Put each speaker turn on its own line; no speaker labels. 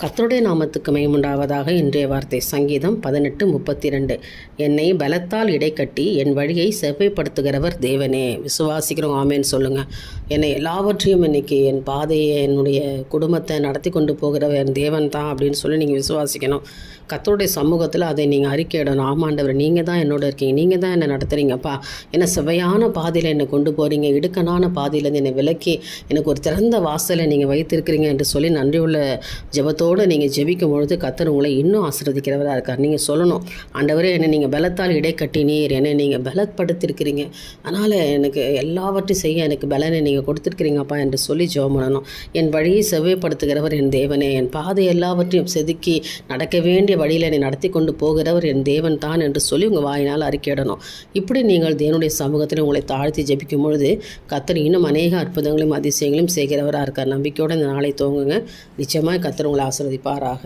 கத்தருடைய நாமத்துக்கு மையமுண்டாவதாக இன்றைய வார்த்தை சங்கீதம் பதினெட்டு முப்பத்தி ரெண்டு என்னை பலத்தால் இடைக்கட்டி என் வழியை செவ்வைப்படுத்துகிறவர் தேவனே. விசுவாசிக்கிறோம். ஆமேன்னு சொல்லுங்கள் என்னை எல்லாவற்றையும் இன்னைக்கு என் பாதையை என்னுடைய குடும்பத்தை நடத்தி கொண்டு போகிறவர் என் தேவன் தான் அப்படின்னு சொல்லி நீங்கள் விசுவாசிக்கணும். கத்தருடைய சமூகத்தில் அதை நீங்கள் அறிக்கையிடணும் ஆமாண்டவர் நீங்கள் தான் என்னோட இருக்கீங்க. நீங்கள் தான் என்னை நடத்துகிறீங்கப்பா என்னை செவையான பாதையில் என்னை கொண்டு போகிறீங்க இடுக்கனான பாதையிலேருந்து என்னை விலக்கி எனக்கு ஒரு திறந்த வாசலை நீங்கள் வைத்திருக்கிறீங்க என்று சொல்லி நன்றியுள்ள ஜெபத்தோடு நீங்கள் ஜெபிக்கும் பொழுது கத்தர் உங்களை இன்னும் ஆசீர்வதிக்கிறவராக இருக்கார். நீங்கள் சொல்லணும் ஆண்டவரே என்னை நீங்கள் பலத்தால் இடைக்கட்டினீர். என்னை நீங்கள் பலப்படுத்திருக்கிறீங்க. அதனால் எனக்கு எல்லாவற்றையும் செய்ய எனக்கு பலனை நீங்கள் கொடுத்துருக்கிறீங்கப்பா என்று சொல்லி ஜெபம் பண்ணணும். என் வழியை செவ்வைப்படுத்துகிறவர் என் தேவனே. என் பாதை எல்லாவற்றையும் செதுக்கி நடக்க வேண்டிய வழியில் என்னை நடத்தி கொண்டு போகிறவர் என் தேவன் தான் என்று சொல்லி உங்கள் வாயினால் அறிக்கையிடணும் இப்படி நீங்கள் தேவனுடைய சமூகத்தில் உங்களை தாழ்த்தி ஜெபிக்கும் பொழுது கத்தர் இன்னும் அநேக அற்புதங்களையும் அதிசயங்களையும் செய்கிறவராக இருக்கார். நம்பிக்கையோடு இந்த நாளை தோங்குங்க நிச்சயமாக கத்தர் உங்களை ஆசிரதிப்பாராக